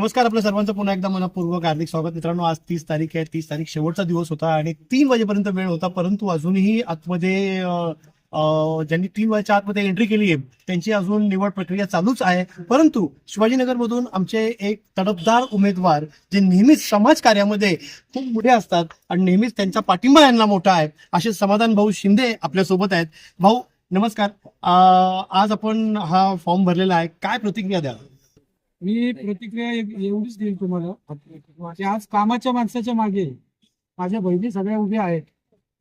नमस्कार आपल्या सर्वांचं पुन्हा एकदा मनपूर्वक हार्दिक स्वागत. मित्रांनो आज तीस तारीख आहे. तीस तारीख शेवटचा दिवस होता आणि तीन वाजेपर्यंत वेळ होता परंतु अजूनही आतमध्ये ज्यांनी तीन वाजेच्या आतमध्ये एंट्री केली आहे त्यांची अजून निवड प्रक्रिया चालूच आहे. परंतु शिवाजीनगरमधून आमचे एक तडफदार उमेदवार जे नेहमीच समाज कार्यामध्ये खूप मोठे असतात आणि नेहमीच त्यांचा पाठिंबा यांना मोठा आहे असे समाधान भाऊ शिंदे आपल्यासोबत आहेत. भाऊ नमस्कार. आज आपण हा फॉर्म भरलेला आहे. काय प्रतिक्रिया द्या मी प्रतिक्रिया एवढीच देईल तुम्हाला. आज कामाच्या माणसाच्या मागे माझ्या बहिणी सगळ्या उभ्या आहेत.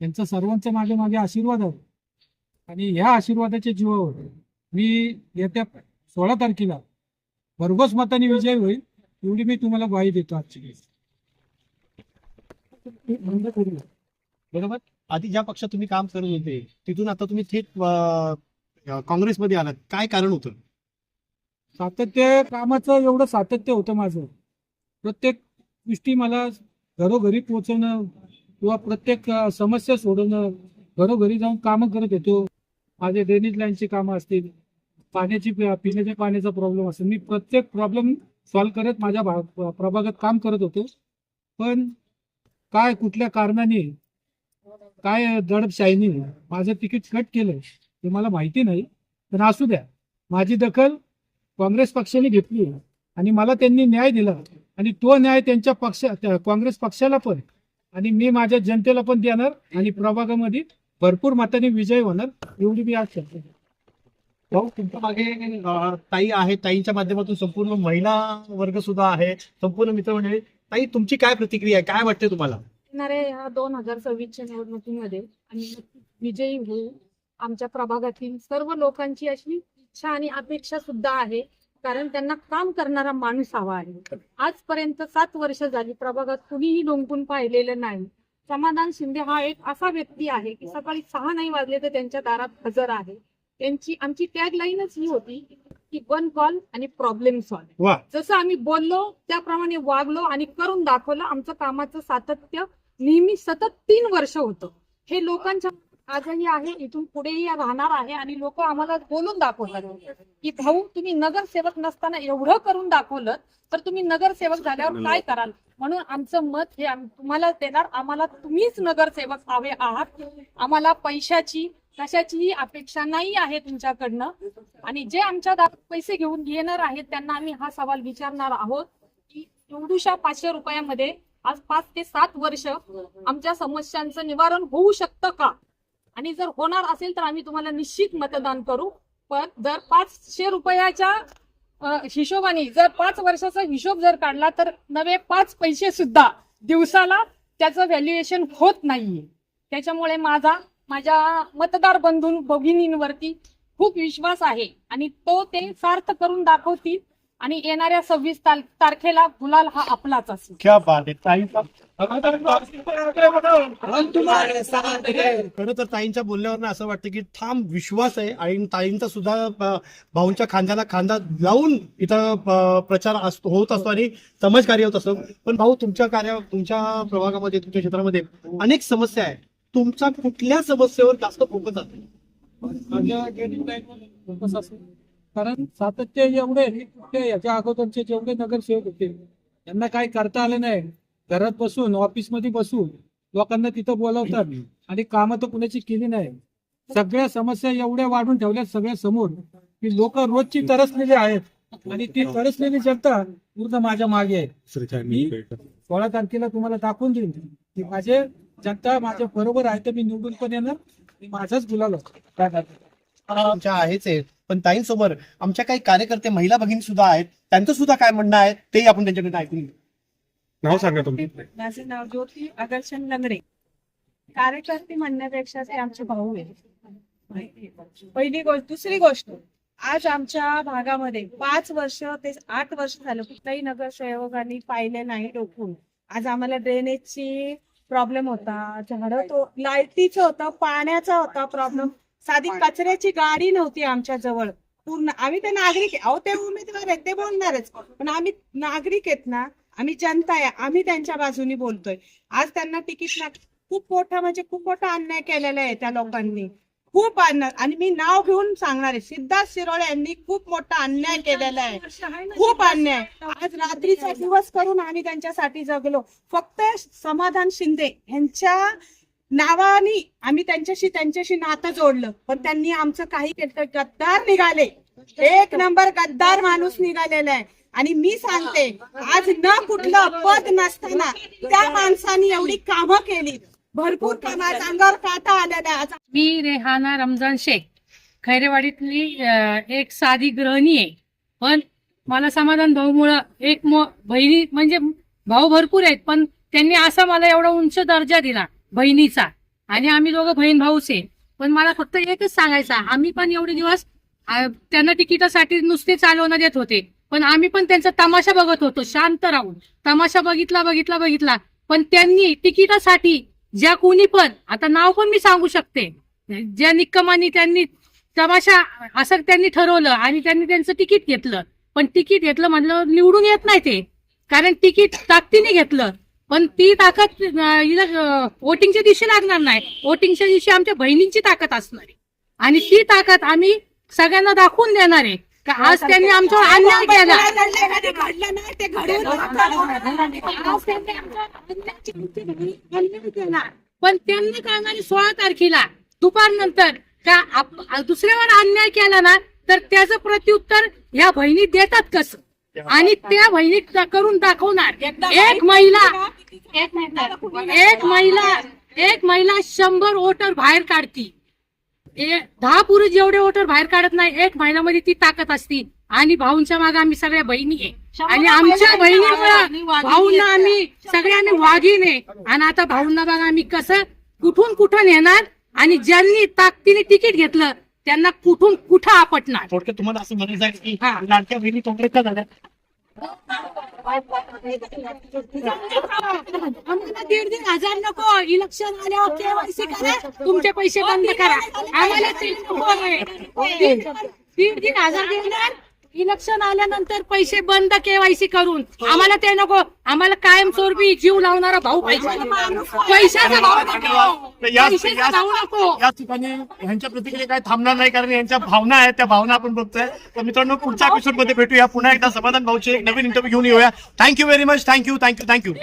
त्यांचा सर्वांच्या मागे मागे आशीर्वाद आहे आणि ह्या आशीर्वादाच्या जीवावर मी येत्या सोळा तारखेला भरघोस मताने विजय होईल एवढी मी तुम्हाला ग्वाही देतो आजची. बरोबर? आधी ज्या पक्षात तुम्ही काम करत होते तिथून आता तुम्ही थेट काँग्रेसमध्ये आलात. काय कारण होतं? सातत्य कामाचं एवढं सातत्य होतं माझं. प्रत्येक गोष्टी मला घरोघरी पोहोचवणं किंवा प्रत्येक समस्या सोडवणं घरोघरी जाऊन कामं करत होतो. माझे ड्रेनेज लाईनची कामं असतील पाण्याची पिण्याच्या पाण्याचा प्रॉब्लेम असेल. मी प्रत्येक प्रॉब्लेम सॉल्व्ह करत माझ्या भा- प्रभागात काम करत होतो. पण काय कुठल्या कारणाने काय दडपशाहीने माझं तिकीट कट केलं हे मला माहिती नाही. पण असू द्या. माझी दखल काँग्रेस पक्षाने घेतली. आणि मला त्यांनी न्याय दिला. आणि तो न्याय त्यांच्या पक्ष काँग्रेस पक्षाला पण. आणि मी माझ्या जनतेला पण देणार. आणि प्रभागामध्ये भरपूर मताने विजय होणार एवढी मी आज करतो भाऊ तुमच्या मागे ताई आहे. ताईंच्या माध्यमातून संपूर्ण महिला वर्ग सुद्धा आहे. संपूर्ण मित्रमंडळी. ताई तुमची काय प्रतिक्रिया आहे? काय वाटते तुम्हाला? येणाऱ्या ह्या दोन हजार सव्वीसच्या निवडणुकीमध्ये आणि विजयी होऊ आमच्या प्रभागातील सर्व लोकांची अशी इच्छा आणि अपेक्षा सुद्धा आहे. कारण त्यांना काम करणारा माणूस हवा आहे. आजपर्यंत सात वर्ष झाली प्रभागात कुणीही लोंबून पाहिलेलं नाही. समाधान शिंदे हा एक असा व्यक्ती आहे की सकाळी सहा नाही वाजले तर त्यांच्या दारात हजर आहे. त्यांची आमची टॅग लाईनच ही होती की वन कॉल आणि प्रॉब्लेम सॉल्व जसं आम्ही बोललो त्याप्रमाणे वागलो आणि करून दाखवलं आमचं कामाचं सातत्य नेहमी सतत तीन वर्ष होतं. हे लोकांच्या आजही आहे इथून पुढेही राहणार आहे आणि लोक आम्हाला बोलून दाखवतात की भाऊ तुम्ही नगरसेवक नसताना एवढं करून दाखवलं तर तुम्ही नगरसेवक झाल्यावर काय कराल? म्हणून आमचं मत हे तुम्हाला देणार आम्हाला तुम्हीच नगरसेवक हवे आहात. आम्हाला पैशाची कशाचीही अपेक्षा नाही आहे तुमच्याकडनं. आणि जे आमच्या पैसे घेऊन येणार आहेत त्यांना आम्ही हा सवाल विचारणार आहोत की एवढूशा पाचशे रुपयामध्ये आज पाच ते सात वर्ष आमच्या समस्यांचं निवारण होऊ शकतं का? आणि जर होणार असेल तर आम्ही तुम्हाला निश्चित मतदान करू. पण जर पाचशे रुपयाच्या हिशोबाने जर पाच वर्षाचा हिशोब जर काढला तर नवे पाच पैसे सुद्धा दिवसाला त्याचं व्हॅल्युएशन होत नाहीये. त्याच्यामुळे माझा माझ्या मतदार बंधू भगिनींवरती खूप विश्वास आहे आणि तो ते सार्थ करून दाखवतील आणि येणाऱ्या सव्वीस तारखेला गुलाल हा आपलाच असेल. खरं तर ताईंच्या बोलण्यावर असं वाटतं की ठाम विश्वास आहे आणि ताईंचा सुद्धा भाऊंच्या खांद्याला खांदा लावून इथं प्रचार असतो होत असतो आणि समाजकार्य होत असतो. पण भाऊ तुमच्या कार्य तुमच्या प्रभागामध्ये तुमच्या क्षेत्रामध्ये अनेक समस्या आहेत. तुमचा कुठल्या समस्येवर जास्त फोकस असेल कारण सातत्य एवढे ते याच्या अगोदरचे जेवढे नगरसेवक होते त्यांना काही करता आलं नाही. घरात बसून ऑफिसमध्ये बसून लोकांना तिथं बोलवतात. आणि कामं तर कुणाची केली नाही. सगळ्या समस्या एवढ्या वाढून ठेवल्या सगळ्या समोर की लोक रोजची तरसलेली आहेत. आणि ती तरसलेली जनता पूर्ण माझ्या मागे आहे. मी सोळा तारखेला तुम्हाला दाखवून देईन की माझे जनता माझ्या बरोबर आहे तर मी निवडून पण येणार. आणि माझाच गुलाल काय आमच्या आहेच आहे. पण ताईंसमोर आमच्या काही कार्यकर्ते महिला भगिनी सुद्धा आहेत. त्यांचं सुद्धा काय म्हणणं आहे ते आपण त्यांच्याकडे ऐकून घेऊ. नाव सांगा तुमचं. माझं नाव ज्योती आदर्शन लंगरे कार्यकर्ते म्हणण्यापेक्षा ते आमचे भाऊ आहे पहिली गोष्ट दुसरी गोष्ट आज आमच्या भागामध्ये पाच वर्ष ते आठ वर्ष झालं कुठल्याही नगरसेवकांनी पाहिले नाही डोकून. आज आम्हाला ड्रेनेजची प्रॉब्लेम होता झाडं तो लायटीचं होतं पाण्याचा होता प्रॉब्लेम साधी कचऱ्याची गाडी नव्हती आमच्या जवळ. पूर्ण आम्ही ते नागरिक आहे. अहो ते उमेदवार आहेत ते बोलणारच. पण आम्ही नागरिक आहेत ना आम्ही जनता आहे आम्ही त्यांच्या बाजूनी बोलतोय. आज त्यांना तिकीट ना खूप मोठा म्हणजे खूप मोठा अन्याय केलेला आहे त्या लोकांनी. खूप आणणार आणि मी नाव घेऊन सांगणार आहे सिद्धार्थ शिरोळे यांनी खूप मोठा अन्याय केलेला आहे. खूप अन्याय. आज रात्रीचा दिवस करून आम्ही त्यांच्यासाठी जगलो. फक्त समाधान शिंदे यांच्या नावाने आम्ही त्यांच्याशी त्यांच्याशी नातं जोडलं. पण त्यांनी आमचं काही केलं गद्दार निघाले. एक नंबर गद्दार माणूस निघालेला आहे. आणि मी सांगते आज न कुठलं पद नसताना त्या माणसाने एवढी कामं केली. भरपूर काम अंगावर काटा आलेला मी रेहाना रमजान शेख. खैरेवाडीतली एक साधी ग्रहणी आहे. पण मला समाधान भाऊ मुळे एक बहिणी म्हणजे भाऊ भरपूर आहेत पण त्यांनी असा मला एवढा उंच दर्जा दिला बहिणीचा. आणि आम्ही दोघं बहीण भाऊच आहे. पण मला फक्त एकच सांगायचं आम्ही पण एवढे दिवस त्यांना तिकिटासाठी नुसते चालवणं देत होते. पण आम्ही पण त्यांचा तमाशा बघत होतो शांत राहून. तमाशा बघितला बघितला बघितला. पण त्यांनी तिकिटासाठी ज्या कोणी पण आता नाव पण मी सांगू शकते. ज्या निकमानी त्यांनी तमाशा असं त्यांनी ठरवलं आणि त्यांनी त्यांचं तिकीट घेतलं. पण तिकीट घेतलं म्हणलं निवडून येत नाही ते. कारण तिकीट ताकदीने घेतलं. पण ती ताकद वोटिंगच्या दिवशी लागणार नाही. वोटिंगच्या दिवशी आमच्या बहिणींची ताकद असणार आहे. आणि ती ताकद आम्ही सगळ्यांना दाखवून देणार आहे. का आज त्यांनी आमच्यावर अन्याय केला. पण त्यांनी कळणारी सोळा तारखेला दुपारनंतर का दुसऱ्यावर अन्याय केला ना तर त्याचं प्रत्युत्तर या बहिणी देतात कसं आणि त्या बहिणी करून दाखवणार एक महिला एक महिला एक महिला शंभर वोटर बाहेर काढती दहा पुरुष जेवढे वोटर बाहेर काढत नाही एक महिन्यामध्ये ती ताकद असती. आणि भाऊंच्या मागे आम्ही सगळ्या बहिणी आहे. आणि आमच्या बहिणीमुळे भाऊंना आम्ही सगळ्यांनी वाघीने आणि आता भाऊंना बघा आम्ही कसं कुठून कुठं नेणार आणि ज्यांनी ताकदीने तिकीट घेतलं त्यांना कुठून कुठं आपटणार? थोडक्यात तुम्हाला असं म्हणायचं आहे की. लाडक्या बहिणी काँग्रेसच्या झाल्या आम्हाला दीड दीड हजार नको. इलेक्शन आल्यावर केवायसी करा. तुमचे पैसे बंद करा. आम्हाला दीड दीड हजार देणार. इलेक्शन आल्यानंतर पैसे बंद केवायसी करून आम्हाला ते नको आम्हाला कायम स्वरूपी जीव लावणारा भाऊ पाहिजे. पैशाचा भाऊ नको. तर या- पैशाचा या- भाऊ नको. या ठिकाणी ह्यांच्या प्रतिक्रिया काय थांबणार नाही कारण यांच्या भावना आहेत त्या भावना आपण बघतोय. तर मित्रांनो पुढच्या एपिसोडमध्ये भेटूया. पुन्हा एकदा समाधान भाऊचे एक नवीन इंटरव्ह्यू घेऊन येऊया. Thank you very much thank you thank you thank you